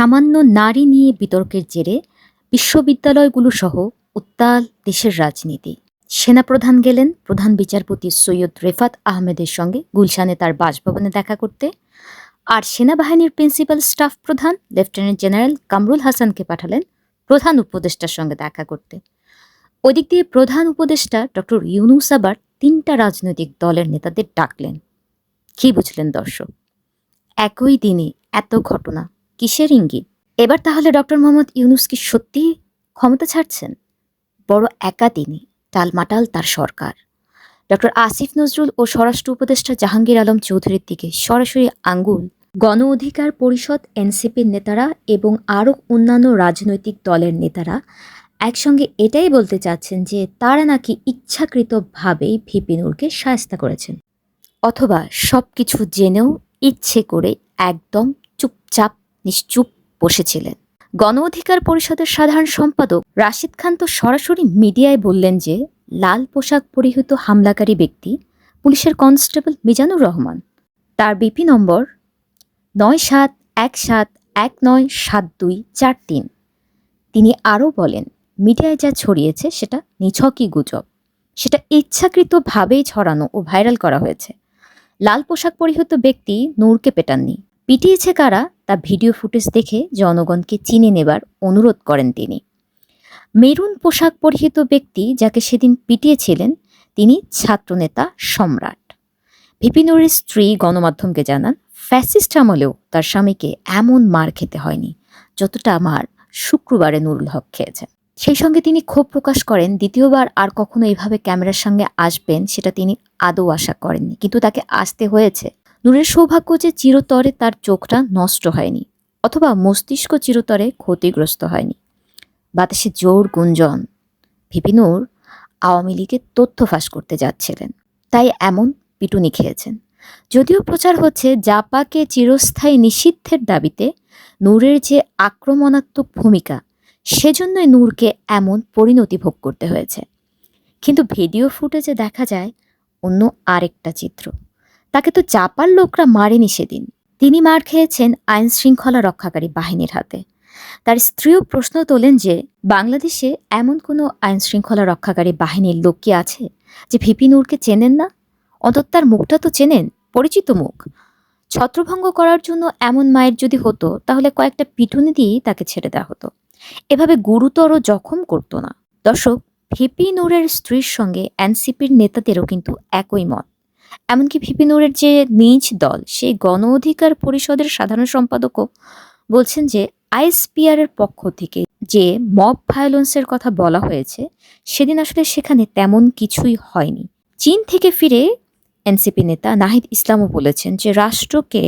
সামান্য নারী নিয়ে বিতর্কের জেরে বিশ্ববিদ্যালয়গুলো সহ উত্তাল দেশের রাজনীতি। সেনাপ্রধান গেলেন প্রধান বিচারপতি সৈয়দ রেফাত আহমেদের সঙ্গে গুলশানে তার বাসভবনে দেখা করতে। আর সেনাবাহিনীর প্রিন্সিপাল স্টাফ প্রধান লেফটেন্যান্ট জেনারেল কামরুল হাসানকে পাঠালেন প্রধান উপদেষ্টার সঙ্গে দেখা করতে। ওদিক দিয়ে প্রধান উপদেষ্টা ডক্টর ইউনুস আবার তিনটা রাজনৈতিক দলের নেতাদের ডাকলেন। কি বুঝলেন দর্শক? একই দিনে এত ঘটনা। কিসের ইঙ্গিত? এবার তাহলে ডক্টর মোহাম্মদ ইউনুস কি সত্যি ক্ষমতা ছাড়ছেন? বড় একা তিনি, টালমাটাল তার সরকার। ডক্টর আসিফ নজরুল ও স্বরাষ্ট্র উপদেষ্টা জাহাঙ্গীর আলম চৌধুরীর দিকে সরাসরি আঙ্গুল। গণ অধিকার পরিষদ, এনসিপির নেতারা এবং আরও অন্যান্য রাজনৈতিক দলের নেতারা একসঙ্গে এটাই বলতে চাচ্ছেন যে তারা নাকি ইচ্ছাকৃতভাবেই ভিপিনুরকে সায়স্তা করেছেন। অথবা সব কিছু জেনেও ইচ্ছে করে একদম চুপচাপ নিশ্চুপ বসেছিলেন। গণ অধিকার পরিষদের সাধারণ সম্পাদক রাশিদ খান তো সরাসরি মিডিয়ায় বললেন যে, লাল পোশাক পরিহিত হামলাকারী ব্যক্তি পুলিশের কনস্টেবল মিজানুর রহমান। তার বিপি নম্বর নয় সাত এক সাত এক নয় সাত দুই চার তিন। তিনি আরও বলেন, মিডিয়ায় যা ছড়িয়েছে সেটা নিছকই গুজব। সেটা ইচ্ছাকৃতভাবেই ছড়ানো ও ভাইরাল করা হয়েছে। লাল পোশাক পরিহিত ব্যক্তি নূরকে পেটাননি। পিটিয়েছে কারা, তা ভিডিও ফুটেজ দেখে জনগণকে চিনে নেবার অনুরোধ করেন তিনি। মেরুন পোশাক পরিহিত ব্যক্তি যাকে সেদিন পিটিয়েছিলেন, তিনি ছাত্রনেতা সম্রাট। ভিপিনুরের স্ত্রী গণমাধ্যমকে জানান, ফ্যাসিস্ট আমলেও তার স্বামীকে এমন মার খেতে হয়নি, যতটা মার শুক্রবারে নুরুল হক খেয়েছেন। সেই সঙ্গে তিনি ক্ষোভ প্রকাশ করেন, দ্বিতীয়বার আর কখনো এইভাবে ক্যামেরার সঙ্গে আসবেন, সেটা তিনি আদৌ আশা করেননি। কিন্তু তাকে আসতে হয়েছে নূরের সৌভাগ্য যে চিরতরে তার চোখটা নষ্ট হয়নি অথবা মস্তিষ্ক চিরতরে ক্ষতিগ্রস্ত হয়নি। বাতাসে জোর গুঞ্জন। ভিপিনুর আওয়ামী লীগের তথ্য ফাঁস করতে যাচ্ছিলেন। তাই এমন পিটুনি খেয়েছেন। যদিও প্রচার হচ্ছে জাপাকে চিরস্থায়ী নিষিদ্ধের দাবিতে নূরের যে আক্রমণাত্মক ভূমিকা, সেজন্যই নূরকে এমন পরিণতি ভোগ করতে হয়েছে। কিন্তু ভিডিও ফুটেজে দেখা যায় অন্য আরেকটা চিত্র। তাকে তো জাপার লোকরা মারেনি সেদিন। তিনি মার খেয়েছেন আইন শৃঙ্খলা রক্ষাকারী বাহিনীর হাতে। তার স্ত্রীও প্রশ্ন তোলেন যে, বাংলাদেশে এমন কোনো আইন শৃঙ্খলা রক্ষাকারী বাহিনীর লোক কি আছে যে ভিপি নূরকে চেনেন না? অন্তত তার মুখটা তো চেনেন, পরিচিত মুখ। ছত্রভঙ্গ করার জন্য এমন মায়ের যদি হতো, তাহলে কয়েকটা পিটুনি দিয়েই তাকে ছেড়ে দেওয়া হতো। এভাবে গুরুতর জখম করতো না। দর্শক ভিপি নূরের স্ত্রীর সঙ্গে এনসিপির নেতাদেরও কিন্তু একই মত। এমনকি ভিপি নূরের যে নিজ দল, সেই গণ অধিকার পরিষদের সাধারণ সম্পাদকও বলছেন যে আইএসপিআর এর পক্ষ থেকে যে মব ভায়োলেন্সের কথা বলা হয়েছে, সেদিন আসলে সেখানে তেমন কিছুই হয়নি। চীন থেকে ফিরে এনসিপি নেতা নাহিদ ইসলামও বলেছেন যে রাষ্ট্রকে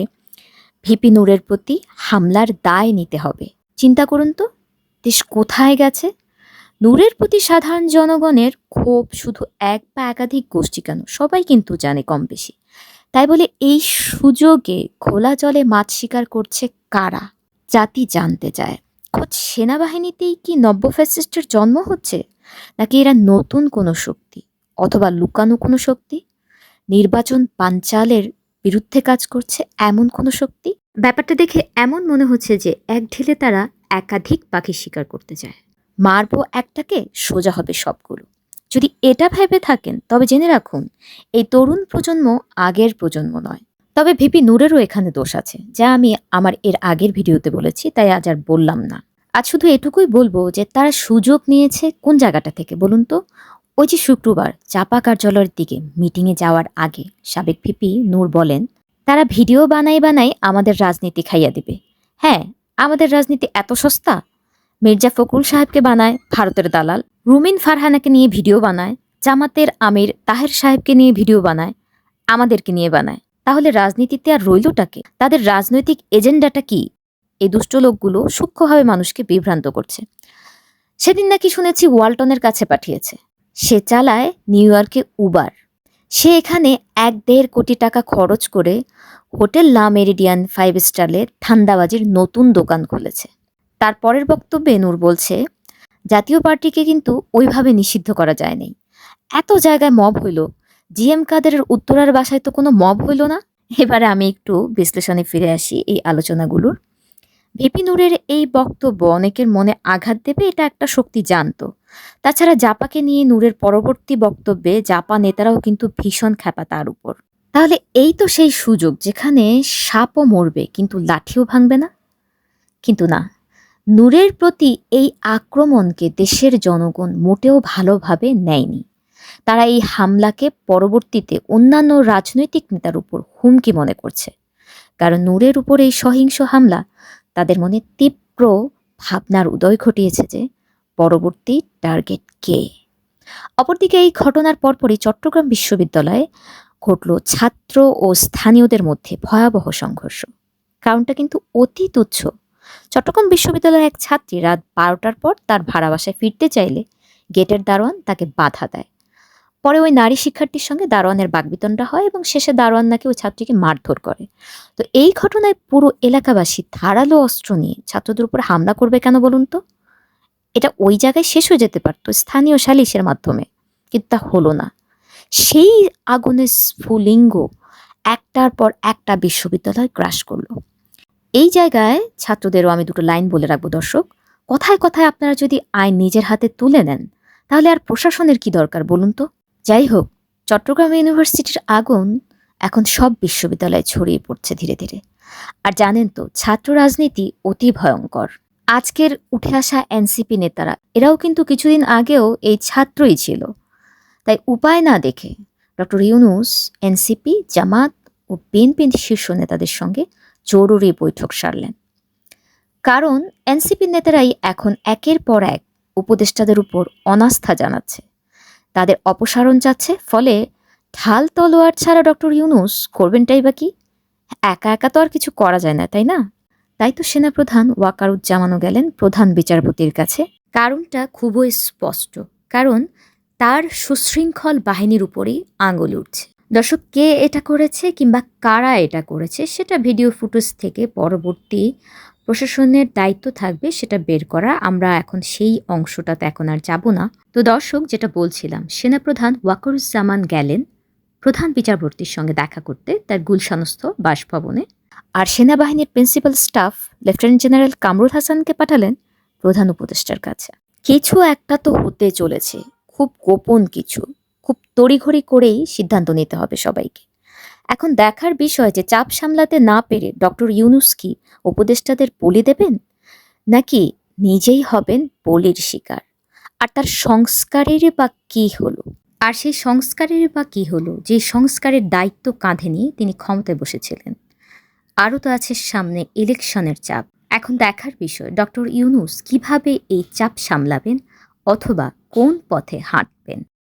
ভিপি নূরের প্রতি হামলার দায় নিতে হবে। চিন্তা করুন তো, দেশ কোথায় গেছে? নূরের প্রতি সাধারণ জনগণের ক্ষোভ শুধু এক বা একাধিক গোষ্ঠী কেন? সবাই কিন্তু জানে কম বেশি তাই বলে এই সুযোগে খোলা জলে মাছ শিকার করছে কারা? জাতি জানতে চায়। খোঁজ সেনাবাহিনীতেই কি নব্য ফ্যাসিস্টের জন্ম হচ্ছে? নাকি এরা নতুন কোনো শক্তি অথবা লুকানো কোনো শক্তি? নির্বাচন পাঞ্চালের বিরুদ্ধে কাজ করছে এমন কোনো শক্তি? ব্যাপারটা দেখে এমন মনে হচ্ছে যে এক ঢিলে তারা একাধিক পাখি শিকার করতে চায়। মারবো একটাকে, সোজা হবে সবগুলো। যদি এটা ভেবে থাকেন, তবে জেনে রাখুন, এই তরুণ প্রজন্ম আগের প্রজন্ম নয়। তবে ভিপি নূরেরও এখানে দোষ আছে, যা আমি আমার এর আগের ভিডিওতে বলেছি, তাই আজ আর বললাম না। আজ শুধু এটুকুই বলব যে তারা সুযোগ নিয়েছে কোন জায়গাটা থেকে, বলুন তো? ওই যে শুক্রবার, চাপা কার্যালয়ের দিকে মিটিংয়ে যাওয়ার আগে, সাবেক ভিপি নূর বলেন, তারা ভিডিও বানাই বানাই আমাদের রাজনীতি খাইয়া দিবে। হ্যাঁ আমাদের রাজনীতি এত সস্তা? মির্জা ফখরুল সাহেবকে বানায় ভারতের দালাল। রুমিন ফারহানাকে নিয়ে ভিডিও বানায়। জামাতের আমির তাহের সাহেবকে নিয়ে ভিডিও বানায়। আমাদেরকে নিয়ে বানায়। তাহলে রাজনীতিতে আর রইলটাকে তাদের রাজনৈতিক এজেন্ডাটা কি? এই দুষ্ট লোকগুলো সূক্ষ্মভাবে মানুষকে বিভ্রান্ত করছে। সেদিন নাকি শুনেছি ওয়ালটনের কাছে পাঠিয়েছে। সে চালায় নিউ ইয়র্কে উবার। সে এখানে এক দেড় কোটি টাকা খরচ করে হোটেল লা মেরিডিয়ান ফাইভ স্টারের ঠান্ডাবাজির নতুন দোকান খুলেছে। তার পরের বক্তব্যে নূর বলছে, জাতীয় পার্টিকে কিন্তু ওইভাবে নিষিদ্ধ করা যায়নি। এত জায়গায় মব হইল। জিএম কাদেরের উত্তরার বাসায় তো কোনো মব হইল না? এবারে আমি একটু বিশ্লেষণে ফিরে আসি এই আলোচনাগুলোর। ভিপি নূরের এই বক্তব্য অনেকের মনে আঘাত দেবে, এটা একটা শক্তি জানত। তাছাড়া জাপাকে নিয়ে নূরের পরবর্তী বক্তব্যে জাপা নেতারাও কিন্তু ভীষণ খ্যাপা তার উপর। তাহলে এই তো সেই সুযোগ যেখানে সাপও মরবে, কিন্তু লাঠিও ভাঙবে না? কিন্তু না নূরের প্রতি এই আক্রমণকে দেশের জনগণ মোটেও ভালোভাবে নেয়নি। তারা এই হামলাকে পরবর্তীতে অন্যান্য রাজনৈতিক নেতার উপর হুমকি মনে করছে। কারণ নূরের উপর এই সহিংস হামলা তাদের মনে তীব্র ভাবনার উদয় ঘটিয়েছে যে পরবর্তী টার্গেট কে? অপরদিকে এই ঘটনার পরপরই চট্টগ্রাম বিশ্ববিদ্যালয়ে ঘটল ছাত্র ও স্থানীয়দের মধ্যে ভয়াবহ সংঘর্ষ। কারণটা কিন্তু অতি তুচ্ছ। চট্টগ্রাম বিশ্ববিদ্যালয়ের এক ছাত্রী রাত বারোটার পর তার ভাড়া বাসায় ফিরতে চাইলে গেটের দারোয়ান তাকে বাধা দেয়। পরে ওই নারী শিক্ষার্থীর সঙ্গে দারোয়ানের বাগবিতণ্ডা হয় এবং শেষে দারোয়ান নাকি ওই ছাত্রীকে মারধর করে। তো এই ঘটনায় পুরো এলাকাবাসী ধারালো অস্ত্র নিয়ে ছাত্রদের উপর হামলা করবে কেন বলুন তো? এটা ওই জায়গায় শেষ হয়ে যেতে পারতো স্থানীয় সালিশের মাধ্যমে, কিন্তু তা হলো না। সেই আগুনের স্ফুলিঙ্গ একটার পর একটা বিশ্ববিদ্যালয় ক্রাশ করল। এই জায়গায় ছাত্রদেরও আমি দুটো লাইন বলে রাখব, দর্শক। কথায় কথায় আপনারা যদি আইন নিজের হাতে তুলে নেন, তাহলে আর প্রশাসনের কি দরকার বলুন তো? যাই হোক, চট্টগ্রাম ইউনিভার্সিটির আগুন এখন সব বিশ্ববিদ্যালয়ে ছড়িয়ে পড়ছে ধীরে ধীরে। আর জানেন তো, ছাত্র রাজনীতি অতি ভয়ঙ্কর। আজকের উঠে আসা এনসিপি নেতারা, এরাও কিন্তু কিছুদিন আগেও এই ছাত্রই ছিল। তাই উপায় না দেখে ডক্টর ইউনুস, এনসিপি, জামাত ও বিএনপি শীর্ষ নেতাদের সঙ্গে জরুরি বৈঠক সারলেন। কারণ এনসিপি নেতারাই এখন একের পর এক উপদেষ্টাদের উপর অনাস্থা জানাচ্ছে। তাদের অপসারণ চাচ্ছে ফলে ঢাল তলোয়ার ছাড়া ডক্টর ইউনুস করবেনটাই বা কি? একা একা তো আর কিছু করা যায় না, তাই না? তাই তো সেনাপ্রধান ওয়াকারুজ্জামানও গেলেন প্রধান বিচারপতির কাছে। কারণটা খুবই স্পষ্ট, কারণ তার সুশৃঙ্খল বাহিনীর উপরেই আঙুল উঠছে। দর্শক, কে এটা করেছে কিংবা কারা এটা করেছে, সেটা ভিডিও ফুটেজ থেকে পরবর্তী প্রশাসনের দায়িত্ব থাকবে, সেটা বের করা। আমরা এখন সেই অংশটাতে এখন আর যাব না। তো দর্শক, যেটা বলছিলাম, সেনাপ্রধান ওয়াকরুজ্জামান গেলেন প্রধান বিচারপতির সঙ্গে দেখা করতে তার গুলশানস্থ বাসভবনে। আর সেনাবাহিনীর principal staff, lieutenant general Kamrul হাসানকে পাঠালেন প্রধান উপদেষ্টার কাছে। কিছু একটা তো হতে চলেছে, খুব গোপন কিছু। খুব তড়িঘড়ি করেই সিদ্ধান্ত নিতে হবে সবাইকে। এখন দেখার বিষয় যে চাপ সামলাতে না পেরে ডক্টর ইউনুস কি উপদেষ্টাদের বলি দেবেন? নাকি নিজেই হবেন বলির শিকার? আর তার সংস্কারেরই বা কী হলো? আর সেই সংস্কারের বা কী হলো? যে সংস্কারের দায়িত্ব কাঁধে নিয়ে তিনি ক্ষমতায় বসেছিলেন। আরও তো আছে সামনে ইলেকশনের চাপ। এখন দেখার বিষয়, ডক্টর ইউনুস কীভাবে এই চাপ সামলাবেন অথবা কোন পথে হাঁটবেন?